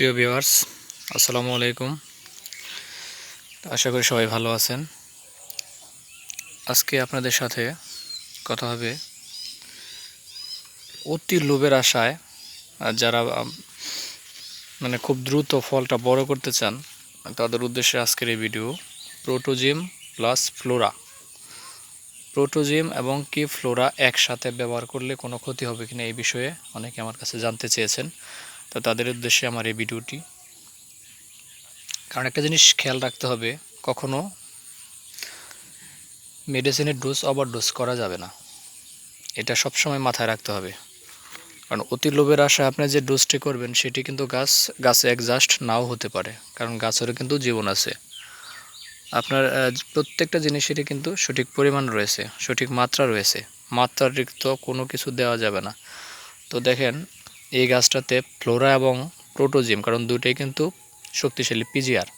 প্রিয় ভিউয়ার্স, আসসালামু আলাইকুম। আশা করি সবাই ভালো আছেন। আজকে আপনাদের সাথে কথা হবে অতি লোভের আশায় যারা মানে খুব দ্রুত ফলটা বড় করতে চান, তাদের উদ্দেশ্যে আজকের এই video Protozyme plus Flora Protozyme এবং কি ফ্লোরা একসাথে ব্যবহার করলে কোনো ক্ষতি হবে কিনা এই বিষয়ে অনেকে আমার কাছে জানতে চেয়েছেন। তো তাদের উদ্দেশ্যে আমার এই ভিডিওটি। কারণ একটা জিনিস খেয়াল রাখতে হবে, কখনো মেডিসিনের ডোজ ওভার ডোজ করা যাবে না। এটা সবসময় মাথায় রাখতে হবে। কারণ অতি লোভের আশায় আপনি যে ডোজটি করবেন, সেটি কিন্তু গাছ, গাছে একজাস্ট নাও হতে পারে। কারণ গাছেরও কিন্তু জীবন আছে। আপনার প্রত্যেকটা জিনিসেরই কিন্তু সঠিক পরিমাণ রয়েছে, সঠিক মাত্রা রয়েছে। মাত্রাতিরিক্ত কোনো কিছু দেওয়া যাবে না। তো দেখেন এই গাছটাতে ফ্লোরা এবং প্রোটোজিম, কারণ দুটোই কিন্তু শক্তিশালী পিজিআর।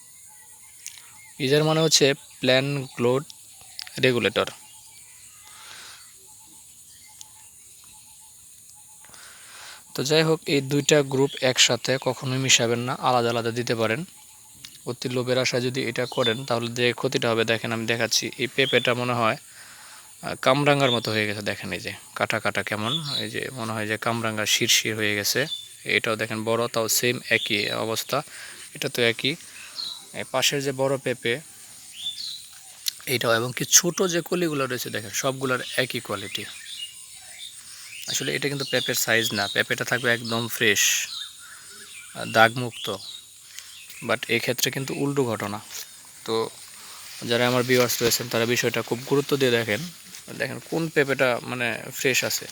পিজিআর মানে হচ্ছে প্ল্যান গ্লোড রেগুলেটর। তো যাই হোক, এই দুইটা গ্রুপ একসাথে কখনোই মিশাবেন না, আলাদা আলাদা দিতে পারেন। অতি লোভের আশায় যদি এটা করেন, তাহলে যে ক্ষতিটা হবে, দেখেন আমি দেখাচ্ছি। এই পেঁপেটা মনে হয় কামরাঙ্গার মতো হয়ে গেছে, দেখেন এই যে, কাটা কাটা কেমন, এই যে মনে হয় যে কামরাঙ্গা শিরশির হয়ে গেছে, এটাও দেখেন বড়, তাও সেম একই অবস্থা, এটা তো একই পাশের যে বড় পেঁপে এইটাও এবং কি ছোট যে কলিগুলো রয়েছে, দেখেন সবগুলোর একই কোয়ালিটি আসলে এটা কিন্তু পেঁপের সাইজ না, পেঁপেটা থাকবে একদম ফ্রেশ দাগমুক্ত বাট এই ক্ষেত্রে কিন্তু উল্টো ঘটনা, তো যারা আমার ভিউয়ার্স রয়েছেন, তারা বিষয়টা খুব গুরুত্ব দিয়ে দেখেন দেখেন, কোন পেঁপেটা মানে ফ্রেশ আছে?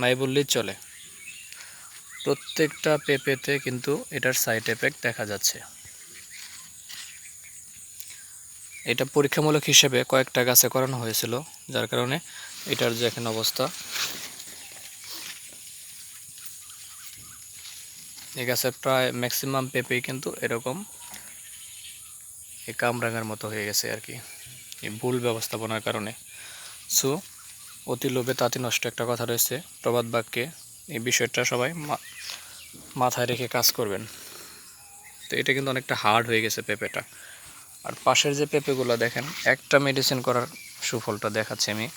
নাই বললেই চলে। প্রত্যেকটা পেঁপেতে কিন্তু এটার সাইড এফেক্ট দেখা যাচ্ছে। এটা পরীক্ষামূলক হিসেবে কয়েকটা গাছে করানো হয়েছিল, যার কারণে এটার যে এখন অবস্থা এই গাছের প্রায় ম্যাক্সিমাম পেঁপেই কিন্তু এরকম এই কামরাঙার মতো হয়ে গেছে আর কি, এই ভুল ব্যবস্থাপনার কারণে। সো, অতি লোভে তাঁতি নষ্ট একটা কথা রয়েছে। প্রবাদ বাক্যে এই বিষয়টা সবাই মাথায় রেখে কাজ করবেন। তো এটা কিন্তু অনেকটা হার্ড হয়ে গেছে পেঁপেটা। আর পাশের যে পেঁপেগুলো দেখেন, একটা মেডিসিন করার সুফলটা দেখাচ্ছে আমি।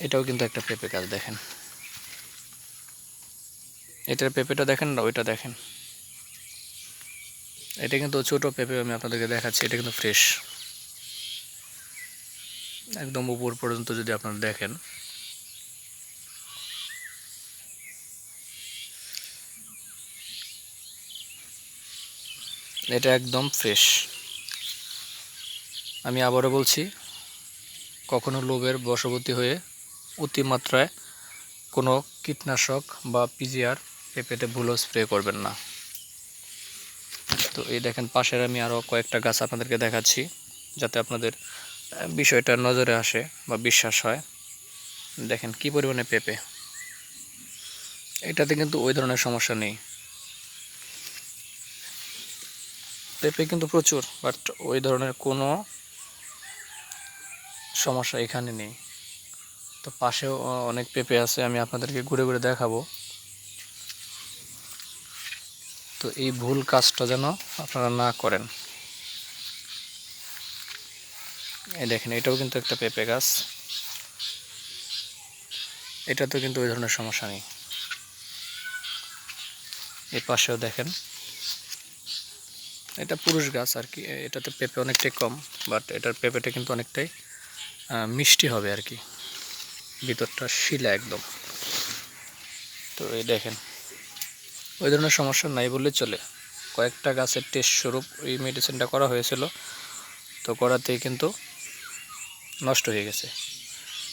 এটাও কিন্তু একটা পেঁপে গাছ, দেখেন। এটার পেঁপেটা দেখেন না, ওইটা দেখেন। এটা কিন্তু ছোট পেঁপে আমি আপনাদেরকে দেখাচ্ছি, এটা কিন্তু ফ্রেশ একদম উপর পর্যন্ত যদি আপনারা দেখেন। এটা একদম ফ্রেশ আমি আবারও বলছি, কখনো লোভের বশবর্তী হয়ে অতিমাত্রায় কোনো কীটনাশক বা পিজিআর পেঁপেতে ভুলো স্প্রে করবেন না। তো এই দেখেন, পাশের আমি আরও কয়েকটা গাছ আপনাদেরকে দেখাচ্ছি, যাতে আপনাদের বিষয়টা নজরে আসে বা বিশ্বাস হয়। দেখেন কি পরিমাণে পেঁপে। এটাতে কিন্তু ওই ধরনের সমস্যা নেই। পেঁপে কিন্তু প্রচুর বাট ওই ধরনের কোনো সমস্যা এখানে নেই। তো পাশেও অনেক পেঁপে আছে, আমি আপনাদেরকে ঘুরে ঘুরে দেখাবো। তো এই ভুল কাজটা যেন আপনারা না করেন। এই দেখেন, এটাও কিন্তু একটা পেঁপে গাছ। এটা তো কিন্তু ওই ধরনের সমস্যা নেই। এর পাশেও দেখেন। এটা পুরুষ গাছ আর কি, এটাতে পেঁপে অনেকটাই কম, বাট এটার পেঁপেটা কিন্তু অনেকটাই মিষ্টি হবে আর কি। ভিতরটা শিলা একদম। তো এই দেখেন, ওই ধরনের সমস্যা নাই বললে চলে। কয়েকটা গাছের টেস্ট স্বরূপ ওই মেডিসিনটা করা হয়েছিল। তো করাতেই কিন্তু নষ্ট হয়ে গেছে।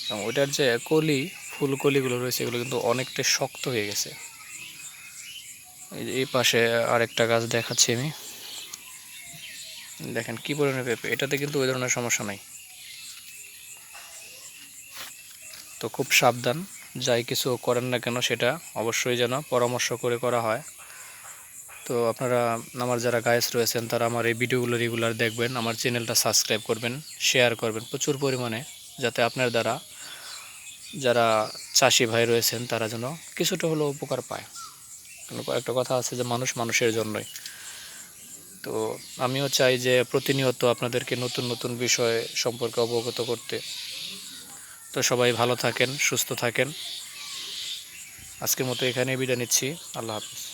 এবং ওইটার যে কলি, ফুলকলিগুলো রয়েছে, এগুলো কিন্তু অনেকটাই শক্ত হয়ে গেছে। এই এই পাশে আরেকটা গাছ দেখাচ্ছি আমি। দেখেন কি পরিমাণে পেঁপে, এটাতে কিন্তু ওই ধরনের সমস্যা নাই। তো খুব সাবধান, যাই কিছু করেন না কেন সেটা অবশ্যই যেন পরামর্শ করে করা হয়। তো আপনারা আমার যারা গায়েস রয়েছেন, তারা আমার এই ভিডিওগুলো রেগুলার দেখবেন। আমার চ্যানেলটা সাবস্ক্রাইব করবেন শেয়ার করবেন প্রচুর পরিমাণে, যাতে আপনার দ্বারা যারা চাষি ভাই রয়েছেন, তারা যেন কিছুটা হলেও উপকার পায়। একটা কথা আছে যে, মানুষ মানুষের জন্যই। তো আমিও চাই যে, প্রতিনিয়ত আপনাদেরকে নতুন নতুন বিষয় সম্পর্কে অবগত করতে। তো সবাই ভালো থাকেন, সুস্থ থাকেন। আজকের মতো এখানেই বিদায় নিচ্ছি। আল্লাহ হাফিজ।